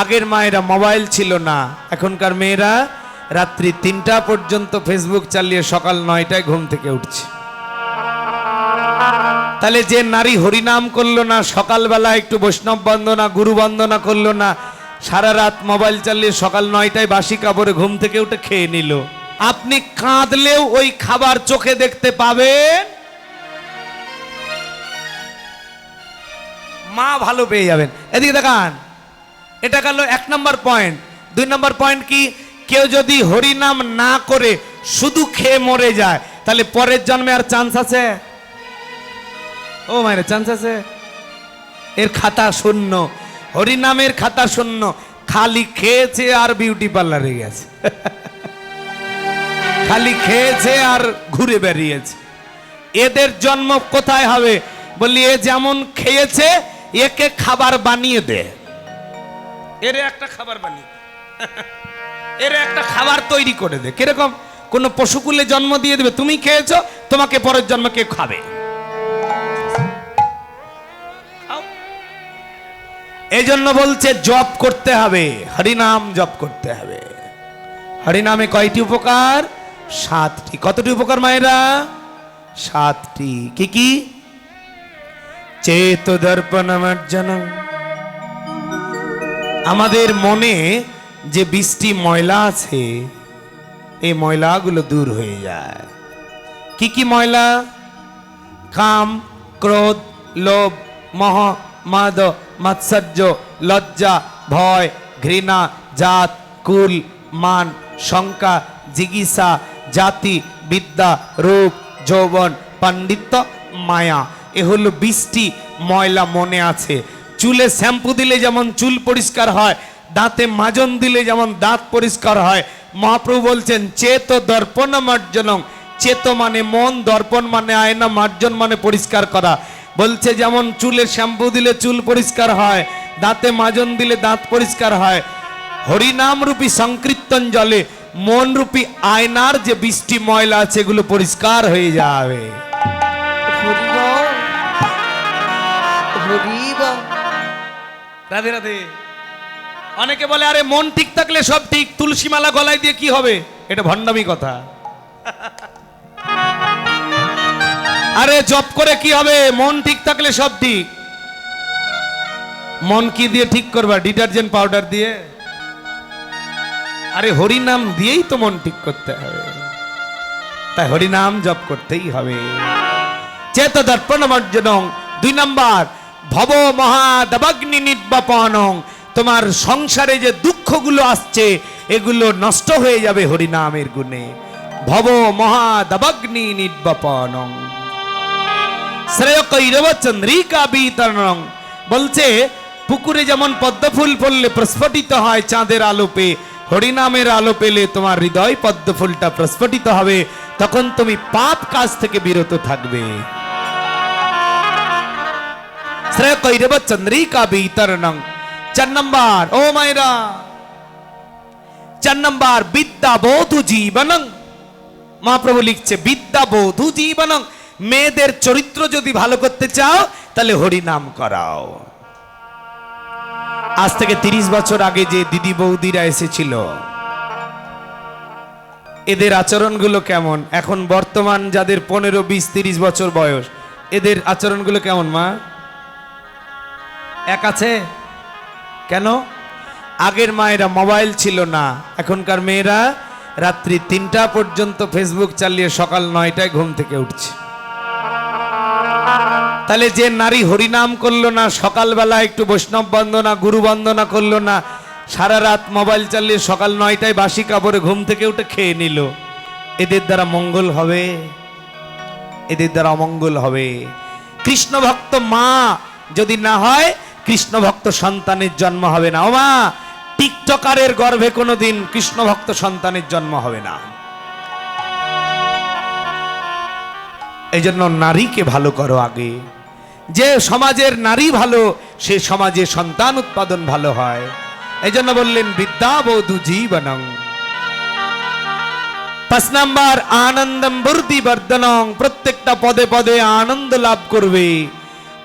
আগের মায়েরা মোবাইল ছিল না। এখনকার মেয়েরা রাত্রি তিনটা পর্যন্ত ফেসবুক চালিয়ে সকাল নয়টায় ঘুম থেকে উঠছে। তাহলে যে নারী হরিনাম করল না, সকালবেলা একটু বৈষ্ণব বন্দনা, গুরু বন্দনা করল না, সারা রাত মোবাইল চালিয়ে সকাল নয়টায় বাসি কাপড়ে ঘুম থেকে উঠে খেয়ে নিল। আপনি কাঁদলেও ওই খাবার চোখে দেখতে পাবেন। মা ভালো পেয়ে যাবেন। এদিকে দেখান। এটা গেল এক নম্বর পয়েন্ট দুই নম্বর পয়েন্ট কি? কেউ যদি হরিনাম না করে শুধু খেয়ে মরে যায়, তাহলে পরের জন্মে আর চান্স আছে? ও মায়ের চান্স আছে? এর খাতা শূন্য। হরিনামের খাতা শূন্য। খালি খেয়েছে আর বিউটি পার্লারে গেছে। খালি খেয়েছে আর ঘুরে বেরিয়েছে এদের জন্ম কোথায় হবে? বললি এ যেমন খেয়েছে, একে খাবার বানিয়ে দে। এর একটা খাবার বানিয়ে এর একটা খাবার তৈরি করে দে। কীরকম? কোন পশুকুলে জন্ম দিয়ে দেবে, তুমি খেয়েছো, তোমাকে পরের জন্ম কে খাবে। এই জন্য বলছে, জপ করতে হবে, হরিনাম জপ করতে হবে। হরিনামে কয়টি উপকার? সাতটি। কতটি উপকার মায়েরা? সাতটি। কি কি? চেত দর্পণমার্জন আমাদের মনে যে বৃষ্টি ময়লা আছে, এই ময়লাগুলো দূর হয়ে যায়। কি কি ময়লা? কাম, ক্রোধ, লোভ, মহ, মাদ, মাৎসর্য, লজ্জা, ভয়, ঘৃণা, জাত, কুল, মান, শঙ্কা, জিজ্ঞাসা, জাতি, বিদ্যা, রূপ, যৌবন, পাণ্ডিত্য, মায়া। এ হলো বৃষ্টি ময়লা মনে আছে। চুলে শ্যাম্পু দিলে যেমন চুল পরিষ্কার হয়, দাঁতে মাজন দিলে যেমন দাঁত পরিষ্কার হয়, মহাপ্রভু বলছেন, চেত দর্পণ মার্জনম চেত মানে মন, দর্পণ মানে আয়না, মার্জন মানে পরিষ্কার করা। বলছে, যেমন চুলে শ্যাম্পু দিলে চুল পরিষ্কার হয়, দাঁতে মাজন দিলে দাঁত পরিষ্কার হয়, হরিনাম রূপী সংকীর্তন জলে মন রূপী আয়নার যে বৃষ্টি ময়লা আছে এগুলো পরিষ্কার হয়ে যাবে। রাধে রাধে। অনেকে বলে, আরে, মন ঠিক থাকলে সব ঠিক, তুলসী মালা গলায় দিয়ে কি হবে? এটা ভণ্ডামি কথা। আরে জব করে কি হবে? মন ঠিক থাকলে সব ঠিক। মন কি দিয়ে ঠিক করবা? ডিটারজেন্ট পাউডার দিয়ে? আরে, হরিনাম দিয়েই তো মন ঠিক করতে হবে। তাই হরিনাম জপ করতেই হবে। চেত দর্পণ দুই নাম্বার। ভব মহাদবাগ্নি নির্বাপনং। তোমার সংসারে যে দুঃখগুলো আসছে, এগুলো নষ্ট হয়ে যাবে হরিনামের গুণে। ভব মহাদবাগ্নি নির্বাপনং। শ্রেয় কৈরব চন্দ্রিকা বিতরণং। বলছে, পুকুরে যেমন পদ্মফুল পড়লে প্রস্ফুটিত হয় চাঁদের আলোপে, হরিনামের আলো পেলে তোমার হৃদয় পদ্মফুলটা প্রস্ফুটিত হবে, তখন তুমি পাপ কাজ থেকে বিরত থাকবে। শ্রেয় কৈরব চন্দ্রিকা বিতরণং চার নম্বর ও মায়েরা চার নম্বর বিদ্যা বধু জীবনং মহাপ্রভু লিখছে বিদ্যা বধু জীবনং মেয়েদের চরিত্র যদি ভালো করতে চাও তাহলে হরিনাম করাও আজ থেকে তিরিশ বছর আগে যে দিদি বৌদিরা এসেছিল এদের আচরণগুলো কেমন এখন বর্তমান যাদের পনেরো বিশ তিরিশ বছর বয়স এদের আচরণগুলো কেমন মা এক আছে? কেন? আগের মায়েরা মোবাইল ছিল না। এখনকার মেয়েরা রাত্রি তিনটা পর্যন্ত ফেসবুক চালিয়ে সকাল নয়টায় ঘুম থেকে উঠছে। তাহলে যে নারী হরিনাম করল না, সকালবেলা একটু বৈষ্ণব বন্দনা, গুরু বন্দনা করল না, সারা রাত মোবাইল চালিয়ে সকাল নয়টায় বাসি কাপড়ে ঘুম থেকে উঠে খেয়ে নিল। এদের দ্বারা মঙ্গল হবে। এদের দ্বারা অমঙ্গল হবে। কৃষ্ণ ভক্ত মা যদি না হয় কৃষ্ণ ভক্ত সন্তানের জন্ম হবে না। ও মা টিকটকারের গর্ভে কোনোদিন কৃষ্ণ ভক্ত সন্তানের জন্ম হবে না। এই জন্য নারীকে ভালো করো আগে। যে সমাজের নারী ভালো, সে সমাজে সন্তান উৎপাদন ভালো হয়। এই জন্য বললেন বিদ্যা বধু জীবনং। পাঁচ নাম্বার, আনন্দম বর্দি বর্ধনং। প্রত্যেকটা পদে পদে আনন্দ লাভ করবে।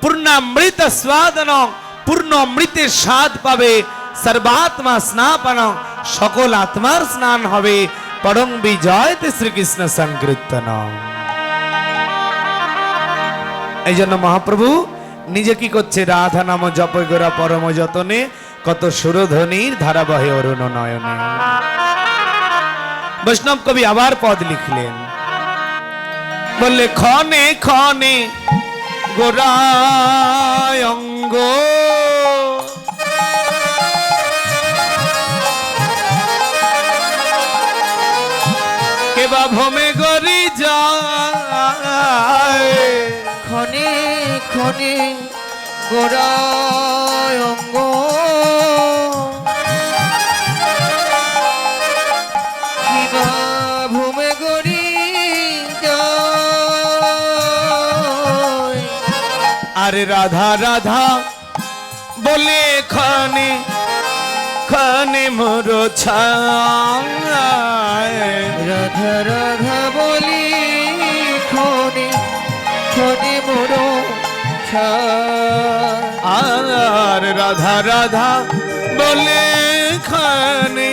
পূর্ণামৃত স্বাদনং। পূর্ণ অমৃতের স্বাদ পাবে। সর্বাত্মা স্নাপন, সকল আত্মার স্নান হবে। পরম বিজয়তে শ্রীকৃষ্ণ সংকীর্তন এই জন্য মহাপ্রভু, নিজে কি করছে? রাধা নাম জপ গোরা পরম যতনে, কত সুরধ্বনির ধারাবাহে অরুণ নয়নে। বৈষ্ণব কবি আবার পদ লিখলেন। বললে ক্ষণে ক্ষণে গোরায় অঙ্গ ভমে গরি যায়। ক্ষণে ক্ষণে গোড়ায় অঙ্গ। ভূমে আরে রাধা রাধা বলে খানে খানে মোর রাধা রাধা বলি খনি খনি মোর আর রাধা রাধা বলে খানে